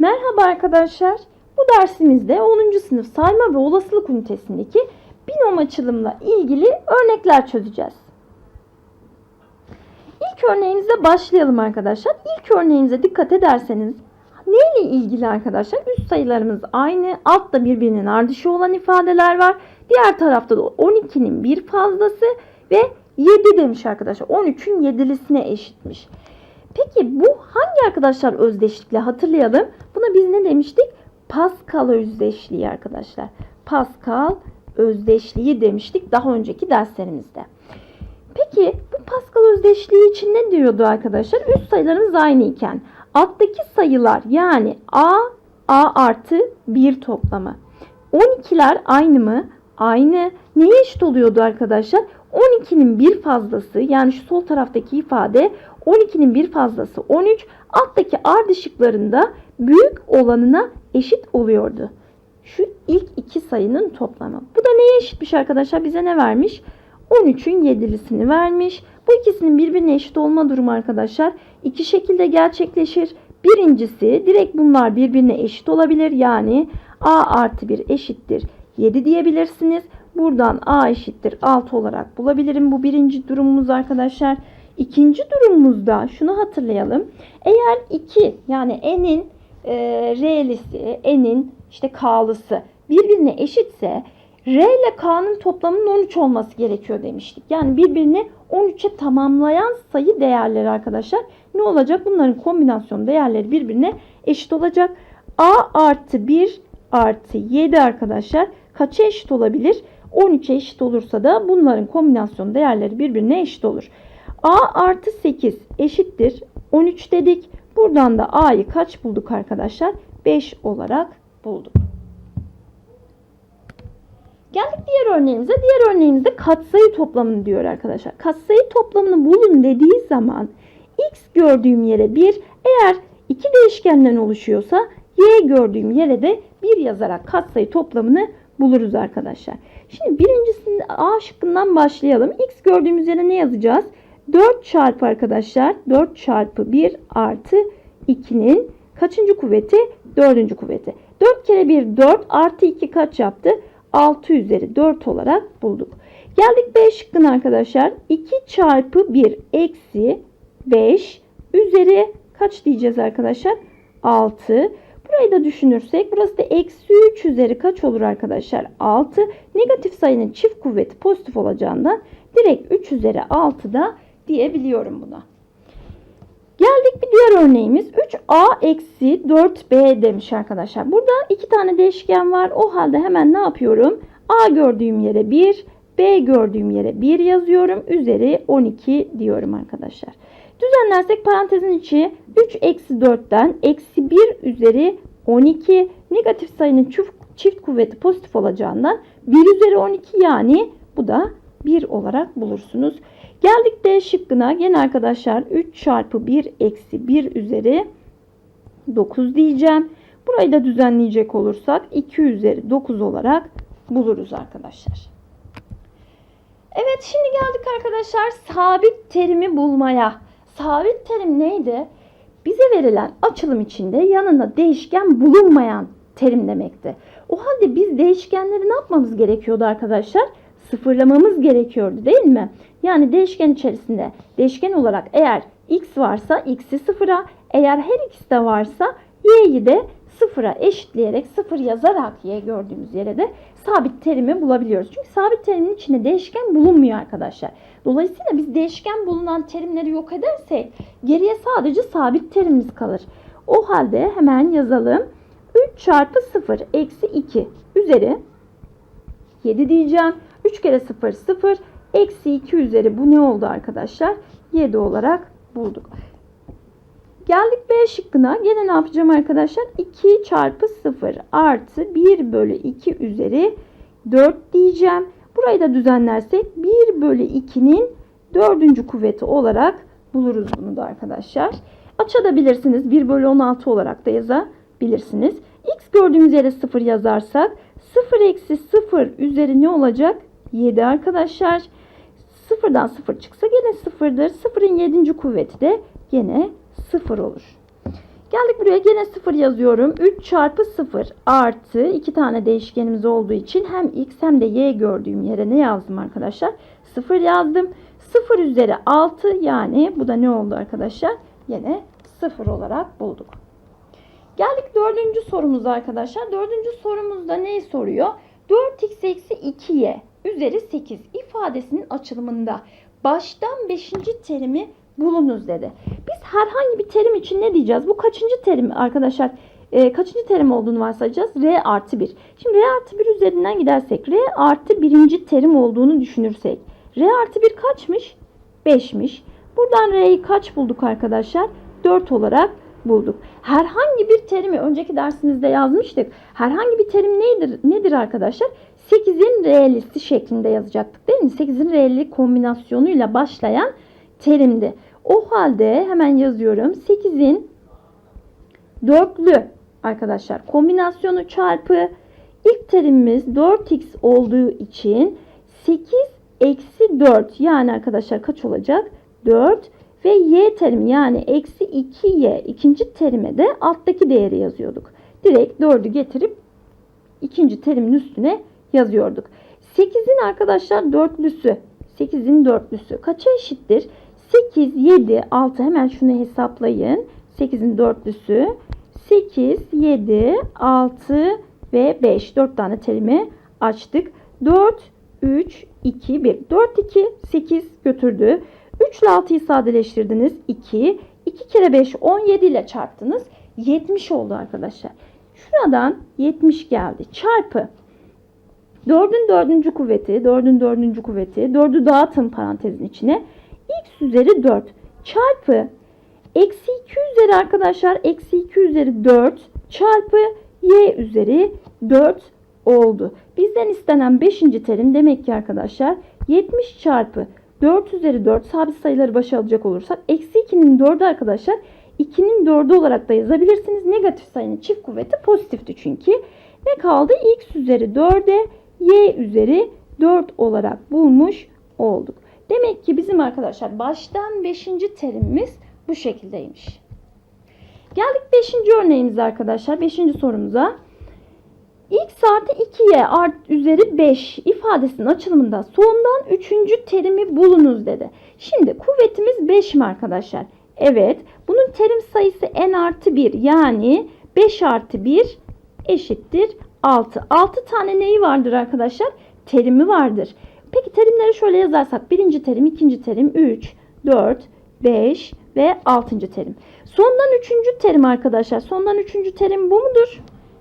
Merhaba arkadaşlar. Bu dersimizde 10. sınıf sayma ve olasılık ünitesindeki binom açılımla ilgili örnekler çözeceğiz. İlk örneğimize başlayalım arkadaşlar. İlk örneğimize dikkat ederseniz neyle ilgili arkadaşlar? Üst sayılarımız aynı. Altta birbirinin ardışı olan ifadeler var. Diğer tarafta da 12'nin bir fazlası ve 7 demiş arkadaşlar. 13'ün yedilisine eşitmiş. Peki bu hangi arkadaşlar özdeşlikle hatırlayalım. Buna biz ne demiştik? Pascal özdeşliği arkadaşlar. Pascal özdeşliği demiştik daha önceki derslerimizde. Peki bu Pascal özdeşliği için ne diyordu arkadaşlar? Üst sayılarımız aynı iken alttaki sayılar yani a, a artı 1 toplamı. 12'ler aynı mı? Aynı. Neye eşit oluyordu arkadaşlar? 12'nin bir fazlası yani şu sol taraftaki ifade 12'nin bir fazlası 13 alttaki ardışıklarında büyük olanına eşit oluyordu. Şu ilk iki sayının toplamı. Bu da neye eşitmiş arkadaşlar? Bize ne vermiş? 13'ün yedilisini vermiş. Bu ikisinin birbirine eşit olma durumu arkadaşlar iki şekilde gerçekleşir. Birincisi direkt bunlar birbirine eşit olabilir. Yani a artı 1 eşittir 7 diyebilirsiniz. Buradan a eşittir 6 olarak bulabilirim. Bu birinci durumumuz arkadaşlar. İkinci durumumuzda şunu hatırlayalım. Eğer 2 yani n'in e, r'lisi, n'in işte k'lısı birbirine eşitse r ile k'nın toplamının 13 olması gerekiyor demiştik. Yani birbirini 13'e tamamlayan sayı değerleri arkadaşlar. Ne olacak? Bunların kombinasyon değerleri birbirine eşit olacak. a artı 1 artı 7 arkadaşlar kaça eşit olabilir? 13'e eşit olursa da bunların kombinasyon değerleri birbirine eşit olur. A artı 8 eşittir 13 dedik. Buradan da a'yı kaç bulduk arkadaşlar? 5 olarak bulduk. Geldik diğer örneğimize. Diğer örneğimizde katsayı toplamını diyor arkadaşlar. Katsayı toplamını bulun dediği zaman x gördüğüm yere 1, eğer iki değişkenden oluşuyorsa y gördüğüm yere de 1 yazarak katsayı toplamını buluruz arkadaşlar. Şimdi birincisinde A şıkkından başlayalım. X gördüğümüz yere ne yazacağız? 4 çarpı arkadaşlar 4 çarpı 1 artı 2'nin kaçıncı kuvveti? Dördüncü kuvveti. 4 kere 1 4 artı 2 kaç yaptı? 6 üzeri 4 olarak bulduk. Geldik B şıkkına arkadaşlar. 2 çarpı 1 eksi 5 üzeri kaç diyeceğiz arkadaşlar? 6. Burayı da düşünürsek burası da eksi 3 üzeri kaç olur arkadaşlar? 6. Negatif sayının çift kuvveti pozitif olacağından direkt 3 üzeri 6 da diyebiliyorum buna. Geldik bir diğer örneğimiz. 3a eksi 4b demiş arkadaşlar. Burada iki tane değişken var. O halde hemen ne yapıyorum? a gördüğüm yere 1, b gördüğüm yere 1 yazıyorum. Üzeri 12 diyorum arkadaşlar. Düzenlersek parantezin içi 3 eksi 4'ten eksi 1 üzeri 12 negatif sayının çift, kuvveti pozitif olacağından 1 üzeri 12 yani bu da 1 olarak bulursunuz. Geldik D şıkkına. Gene arkadaşlar 3 çarpı 1 eksi 1 üzeri 9 diyeceğim. Burayı da düzenleyecek olursak 2 üzeri 9 olarak buluruz arkadaşlar. Evet şimdi geldik arkadaşlar sabit terimi bulmaya. Sabit terim neydi? Bize verilen açılım içinde yanında değişken bulunmayan terim demekti. O halde biz değişkenleri ne yapmamız gerekiyordu arkadaşlar? Sıfırlamamız gerekiyordu değil mi? Yani değişken içerisinde değişken olarak eğer x varsa x'i sıfıra, eğer her x de varsa y'yi de sıfıra eşitleyerek sıfır yazarak y gördüğümüz yere de sabit terimi bulabiliyoruz. Çünkü sabit terimin içinde değişken bulunmuyor arkadaşlar. Dolayısıyla biz değişken bulunan terimleri yok edersek geriye sadece sabit terimimiz kalır. O halde hemen yazalım. 3 çarpı 0 eksi 2 üzeri 7 diyeceğim. 3 kere 0 0 eksi 2 üzeri bu ne oldu arkadaşlar? 7 olarak bulduk. Geldik B şıkkına. Gene ne yapacağım arkadaşlar? 2 çarpı 0 artı 1 bölü 2 üzeri 4 diyeceğim. Burayı da düzenlersek 1 bölü 2'nin dördüncü kuvveti olarak buluruz bunu da arkadaşlar. Açabilirsiniz. 1 bölü 16 olarak da yazabilirsiniz. X gördüğümüz yere 0 yazarsak 0 eksi 0 üzeri ne olacak? 7 arkadaşlar. Sıfırdan 0 çıksa gene 0'dır. 0'ın 7. kuvveti de gene 0 olur. Geldik buraya gene 0 yazıyorum. 3 çarpı 0 artı 2 tane değişkenimiz olduğu için hem x hem de y gördüğüm yere ne yazdım arkadaşlar? 0 yazdım. 0 üzeri 6 yani bu da ne oldu arkadaşlar? Yine 0 olarak bulduk. Geldik dördüncü sorumuza arkadaşlar. Dördüncü sorumuzda neyi soruyor? 4x eksi 2y üzeri 8 ifadesinin açılımında baştan 5. terimi bulunuz dedi. Biz herhangi bir terim için ne diyeceğiz? Bu kaçıncı terim arkadaşlar? E, kaçıncı terim olduğunu varsayacağız? R artı 1. Şimdi R artı 1 üzerinden gidersek R artı birinci terim olduğunu düşünürsek. R artı 1 kaçmış? 5'miş. Buradan R'yi kaç bulduk arkadaşlar? 4 olarak bulduk. Herhangi bir terimi önceki dersimizde yazmıştık. Herhangi bir terim nedir, nedir arkadaşlar? 8'in realisti şeklinde yazacaktık değil mi? 8'in reali kombinasyonuyla başlayan terimdi. O halde hemen yazıyorum. 8'in dörtlü arkadaşlar kombinasyonu çarpı ilk terimimiz 4x olduğu için 8 eksi 4 yani arkadaşlar kaç olacak? 4 ve y terimi yani eksi 2y ikinci terime de alttaki değeri yazıyorduk. Direkt 4'ü getirip ikinci terimin üstüne yazıyorduk. 8'in arkadaşlar dörtlüsü 8'in dörtlüsü kaça eşittir? 8, 7, 6 hemen şunu hesaplayın. 8'in dörtlüsü 8, 7, 6 ve 5. 4 tane terimi açtık. 4, 3, 2, 1. 4, 2, 8 götürdü. 3 ile 6'yı sadeleştirdiniz. 2. 2 kere 5 17 ile çarptınız. 70 oldu arkadaşlar. Şuradan 70 geldi. Çarpı 4'ün 4. kuvveti, 4'ün 4. kuvveti, 4'ü dağıtın parantezin içine. x üzeri 4 çarpı eksi 2 üzeri arkadaşlar eksi 2 üzeri 4 çarpı y üzeri 4 oldu. Bizden istenen 5. terim demek ki arkadaşlar 70 çarpı 4 üzeri 4 sabit sayıları başa alacak olursak eksi 2'nin 4'ü arkadaşlar 2'nin 4'ü olarak da yazabilirsiniz. Negatif sayının çift kuvveti pozitifti çünkü. Ne kaldı? x üzeri 4'e y üzeri 4 olarak bulmuş olduk. Demek ki bizim arkadaşlar baştan 5. terimimiz bu şekildeymiş. Geldik 5. örneğimize arkadaşlar. 5. sorumuza. x artı 2y art üzeri 5 ifadesinin açılımında sondan 3. terimi bulunuz dedi. Şimdi kuvvetimiz 5 mi arkadaşlar? Evet. Bunun terim sayısı n artı 1 yani 5 artı 1 eşittir 6. 6 tane neyi vardır arkadaşlar? Terimi vardır. Peki terimleri şöyle yazarsak birinci terim, ikinci terim 3, 4, 5 ve 6. terim. Sondan 3. terim arkadaşlar. Sondan 3. terim bu mudur?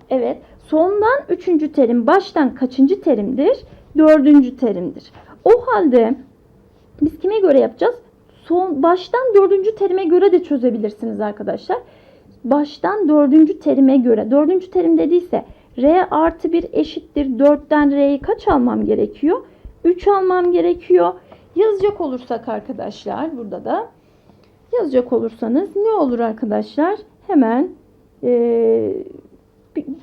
Evet. Sondan 3. terim baştan kaçıncı terimdir? 4. terimdir. O halde biz kime göre yapacağız? Son, baştan 4. terime göre de çözebilirsiniz arkadaşlar. Baştan 4. terime göre. 4. terim dediyse R artı 1 eşittir 4'ten R'yi kaç almam gerekiyor? 3 almam gerekiyor. Yazacak olursak arkadaşlar burada da yazacak olursanız ne olur arkadaşlar? Hemen e,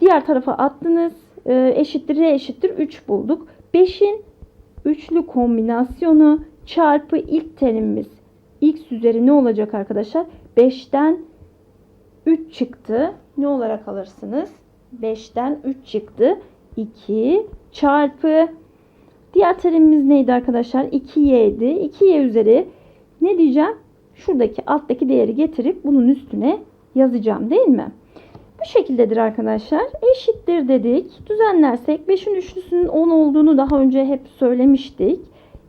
diğer tarafa attınız. E, eşittir R eşittir 3 bulduk. 5'in üçlü kombinasyonu çarpı ilk terimimiz x üzeri ne olacak arkadaşlar? 5'ten 3 çıktı. Ne olarak alırsınız? 5'ten 3 çıktı. 2 çarpı diğer terimimiz neydi arkadaşlar? 2y idi. 2y üzeri ne diyeceğim? Şuradaki alttaki değeri getirip bunun üstüne yazacağım değil mi? Bu şekildedir arkadaşlar. Eşittir dedik. Düzenlersek 5'in üçlüsünün 10 olduğunu daha önce hep söylemiştik.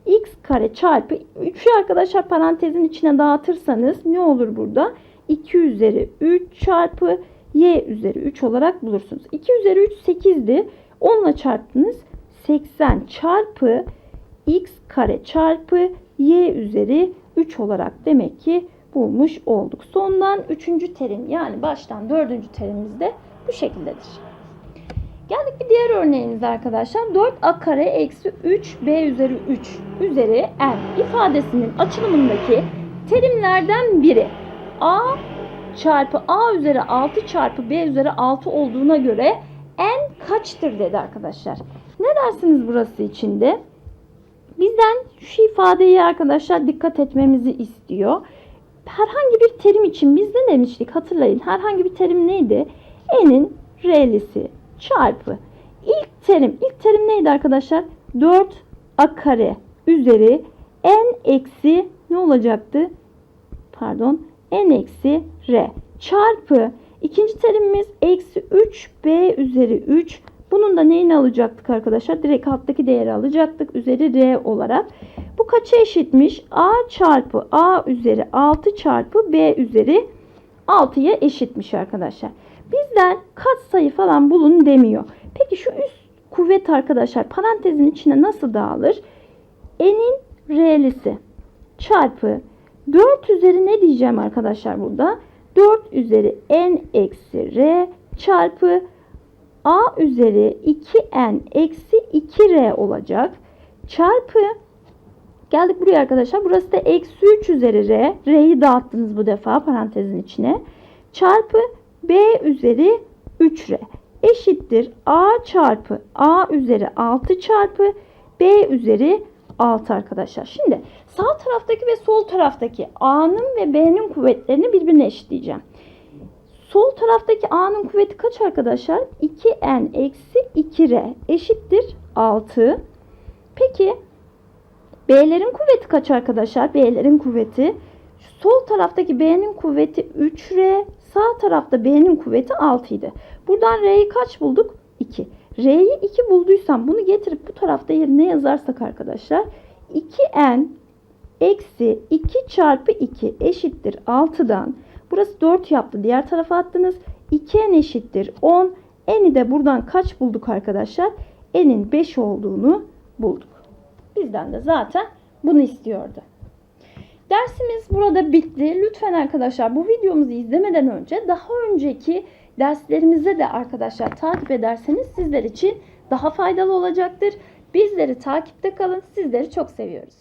x kare çarpı 3'ü arkadaşlar parantezin içine dağıtırsanız ne olur burada? 2 üzeri 3 çarpı y üzeri 3 olarak bulursunuz. 2 üzeri 3 8'di. 10 ile çarptınız. 80 çarpı x kare çarpı y üzeri 3 olarak demek ki bulmuş olduk. Sondan 3. terim yani baştan 4. terimimiz de bu şekildedir. Geldik bir diğer örneğimize arkadaşlar. 4a kare eksi 3b üzeri 3 üzeri n ifadesinin açılımındaki terimlerden biri. a çarpı a üzeri 6 çarpı b üzeri 6 olduğuna göre n kaçtır dedi arkadaşlar. Ne dersiniz burası içinde? Bizden şu ifadeyi arkadaşlar dikkat etmemizi istiyor. herhangi bir terim için biz ne demiştik hatırlayın. Herhangi bir terim neydi? N'in R'lisi çarpı. İlk terim, ilk terim neydi arkadaşlar? 4 a kare üzeri n eksi ne olacaktı? Pardon n eksi r çarpı ikinci terimimiz eksi 3b üzeri 3 bunun da neyini alacaktık arkadaşlar? Direkt alttaki değeri alacaktık üzeri r olarak. Bu kaça eşitmiş? a çarpı a üzeri 6 çarpı b üzeri 6'ya eşitmiş arkadaşlar. Bizden katsayı falan bulun demiyor. Peki şu üst kuvvet arkadaşlar parantezin içine nasıl dağılır? n'in r'lisi çarpı 4 üzeri ne diyeceğim arkadaşlar burada? 4 üzeri n eksi r çarpı a üzeri 2n eksi 2r olacak. Çarpı geldik buraya arkadaşlar. Burası da eksi 3 üzeri r. R'yi dağıttınız bu defa parantezin içine. Çarpı b üzeri 3r eşittir a çarpı a üzeri 6 çarpı b üzeri 6 arkadaşlar. Şimdi sağ taraftaki ve sol taraftaki a'nın ve b'nin kuvvetlerini birbirine eşitleyeceğim. Sol taraftaki a'nın kuvveti kaç arkadaşlar? 2n eksi 2r eşittir 6. Peki b'lerin kuvveti kaç arkadaşlar? b'lerin kuvveti sol taraftaki b'nin kuvveti 3r, sağ tarafta b'nin kuvveti 6 idi. Buradan r'yi kaç bulduk? 2. R'yi 2 bulduysam bunu getirip bu tarafta yerine yazarsak arkadaşlar 2n eksi 2 çarpı 2 eşittir 6'dan burası 4 yaptı. Diğer tarafa attınız. 2n eşittir 10. N'i de buradan kaç bulduk arkadaşlar? N'in 5 olduğunu bulduk. Bizden de zaten bunu istiyordu. Dersimiz burada bitti. Lütfen arkadaşlar bu videomuzu izlemeden önce daha önceki derslerimize de arkadaşlar takip ederseniz sizler için daha faydalı olacaktır. Bizleri takipte kalın. Sizleri çok seviyoruz.